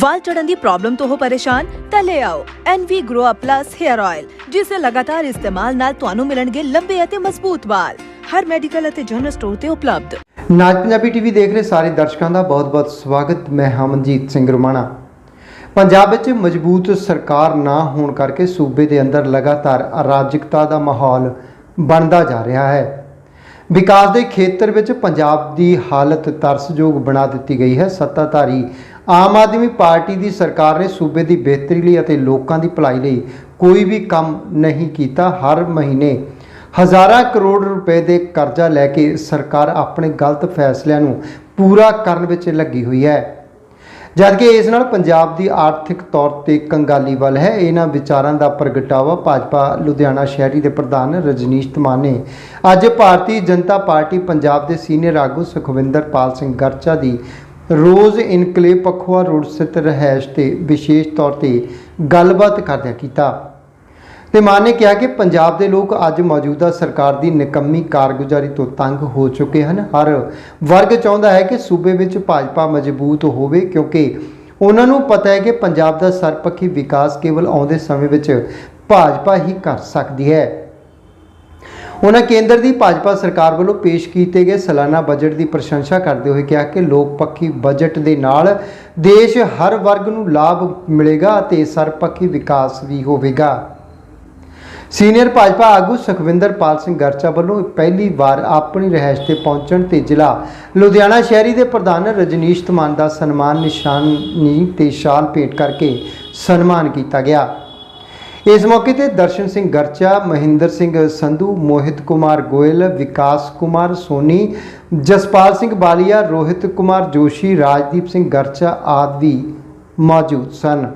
ਵਾਲ ਝੜਨ ਦੀ problem ਤੋਂ ਹੋ ਪਰੇਸ਼ਾਨ, ਤਾਂ ਲੈ ਆਓ NV Grow Up Plus Hair Oil ਜਿਸ ਦੇ ਲਗਾਤਾਰ ਇਸਤੇਮਾਲ ਨਾਲ ਤੁਹਾਨੂੰ ਮਿਲਣਗੇ ਲੰਬੇ ਅਤੇ ਮਜ਼ਬੂਤ ਵਾਲ। ਹਰ ਮੈਡੀਕਲ ਅਤੇ ਜਨਰਲ ਸਟੋਰ ਤੇ ਉਪਲਬਧ। ਨਾਜ ਪੰਜਾਬੀ ਟੀਵੀ ਦੇਖ ਰਹੇ ਸਾਰੇ ਦਰਸ਼ਕਾਂ ਦਾ ਬਹੁਤ-ਬਹੁਤ ਸਵਾਗਤ। ਮੈਂ ਹਾਂ ਸਿੰਘ ਰਮਾਣਾ। ਪੰਜਾਬ ਵਿੱਚ ਮਜ਼ਬੂਤ ਸਰਕਾਰ ਨਾ ਹੋਣ ਕਰਕੇ ਸੂਬੇ ਦੇ ਅੰਦਰ ਲਗਾਤਾਰ ਅਰਾਜਕਤਾ ਦਾ ਮਾਹੌਲ ਬਣਦਾ ਜਾ ਰਿਹਾ ਹੈ। ਵਿਕਾਸ ਦੇ ਖੇਤਰ ਵਿੱਚ ਪੰਜਾਬ ਦੀ ਹਾਲਤ ਤਰਸਯੋਗ ਬਣਾ ਦਿੱਤੀ ਗਈ ਹੈ। ਸੱਤਾਧਾਰੀ ਆਮ ਆਦਮੀ ਪਾਰਟੀ ਦੀ ਸਰਕਾਰ ਨੇ ਸੂਬੇ ਦੀ ਬਿਹਤਰੀ ਲਈ ਅਤੇ ਲੋਕਾਂ ਦੀ ਭਲਾਈ ਲਈ ਕੋਈ ਵੀ ਕੰਮ ਨਹੀਂ ਕੀਤਾ, ਹਰ ਮਹੀਨੇ ਹਜ਼ਾਰਾਂ ਕਰੋੜ ਰੁਪਏ ਦੇ ਕਰਜ਼ਾ ਲੈ ਕੇ ਸਰਕਾਰ ਆਪਣੇ ਗਲਤ ਫੈਸਲਿਆਂ ਨੂੰ ਪੂਰਾ ਕਰਨ ਵਿੱਚ ਲੱਗੀ ਹੋਈ ਹੈ। ਜਦਕਿ ਇਸ ਨਾਲ ਪੰਜਾਬ ਦੀ ਆਰਥਿਕ ਤੌਰ ਤੇ ਕੰਗਾਲੀ ਵੱਲ ਹੈ, ਇਹਨਾਂ ਵਿਚਾਰਾਂ ਦਾ ਪ੍ਰਗਟਾਵਾ ਭਾਜਪਾ ਲੁਧਿਆਣਾ ਸ਼ਹਿਰੀ ਦੇ ਪ੍ਰਧਾਨ ਰਜਨੀਸ਼ ਧਮਾਨ ਨੇ ਅੱਜ ਭਾਰਤੀ ਜਨਤਾ ਪਾਰਟੀ ਪੰਜਾਬ ਦੇ ਸੀਨੀਅਰ ਆਗੂ ਸੁਖਵਿੰਦਰ ਪਾਲ ਸਿੰਘ ਗਰਚਾ ਦੀ ਰੋਜ਼ ਇਨਕਲੇ ਪਖਵਾ ਰੋਡ ਸਥਿਤ ਰਹਿائش ਤੇ ਵਿਸ਼ੇਸ਼ ਤੌਰ ਤੇ ਗੱਲਬਾਤ ਕਰਦਿਆਂ ਕੀਤਾ। ਤੇ ਮਾਨ ਨੇ ਕਿਹਾ ਕਿ ਪੰਜਾਬ ਦੇ ਲੋਕ ਅੱਜ ਮੌਜੂਦਾ ਸਰਕਾਰ ਦੀ ਨਿਕੰਮੀ ਕਾਰਗੁਜ਼ਾਰੀ ਤੋਂ ਤੰਗ ਹੋ ਚੁੱਕੇ ਹਨ। ਹਰ ਵਰਗ ਚਾਹੁੰਦਾ ਹੈ ਕਿ ਸੂਬੇ ਵਿੱਚ ਭਾਜਪਾ ਮਜ਼ਬੂਤ ਹੋਵੇ ਕਿਉਂਕਿ ਉਹਨਾਂ ਨੂੰ ਪਤਾ ਹੈ ਕਿ ਪੰਜਾਬ ਦਾ ਸਰਪੱਖੀ ਵਿਕਾਸ ਕੇਵਲ ਆਉਂਦੇ ਸਮੇਂ ਵਿੱਚ ਭਾਜਪਾ ਹੀ ਕਰ ਸਕਦੀ ਹੈ। ਉਹਨਾਂ ਕੇਂਦਰ ਦੀ ਭਾਜਪਾ ਸਰਕਾਰ ਵੱਲੋਂ ਪੇਸ਼ ਕੀਤੇ ਗਏ ਸਾਲਾਨਾ ਬਜਟ ਦੀ ਪ੍ਰਸ਼ੰਸਾ ਕਰਦੇ ਹੋਏ ਕਿਹਾ ਕਿ ਲੋਕ ਪੱਖੀ ਬਜਟ ਦੇ ਨਾਲ ਦੇਸ਼ ਹਰ ਵਰਗ ਨੂੰ ਲਾਭ ਮਿਲੇਗਾ ਅਤੇ ਸਰਪੱਖੀ ਵਿਕਾਸ ਵੀ ਹੋਵੇਗਾ। ਸੀਨੀਅਰ ਭਾਜਪਾ ਆਗੂ ਸੁਖਵਿੰਦਰਪਾਲ ਸਿੰਘ ਗਰਚਾ ਵੱਲੋਂ ਪਹਿਲੀ ਵਾਰ ਆਪਣੀ ਰਹਿائش ਤੇ ਪਹੁੰਚਣ ਤੇ ਜ਼ਿਲ੍ਹਾ ਲੁਧਿਆਣਾ ਸ਼ਹਿਰੀ ਦੇ ਪ੍ਰਧਾਨ ਰਜਨੀਸ਼ ਤਮਾਨ ਦਾ ਸਨਮਾਨ ਨਿਸ਼ਾਨੀ ਤੇ ਸ਼ਾਲ ਭੇਟ ਕਰਕੇ ਸਨਮਾਨ ਕੀਤਾ ਗਿਆ। ਇਸ ਮੌਕੇ ਤੇ ਦਰਸ਼ਨ ਸਿੰਘ ਗਰਚਾ, ਮਹਿੰਦਰ ਸਿੰਘ ਸੰਧੂ, ਮੋਹਿਤ ਕੁਮਾਰ ਗੋਇਲ, ਵਿਕਾਸ ਕੁਮਾਰ ਸੋਨੀ, ਜਸਪਾਲ ਸਿੰਘ ਬਾਲੀਆ, ਰੋਹਿਤ ਕੁਮਾਰ ਜੋਸ਼ੀ, ਰਾਜਦੀਪ ਸਿੰਘ ਗਰਚਾ ਆਦਿ ਵੀ ਮੌਜੂਦ ਸਨ।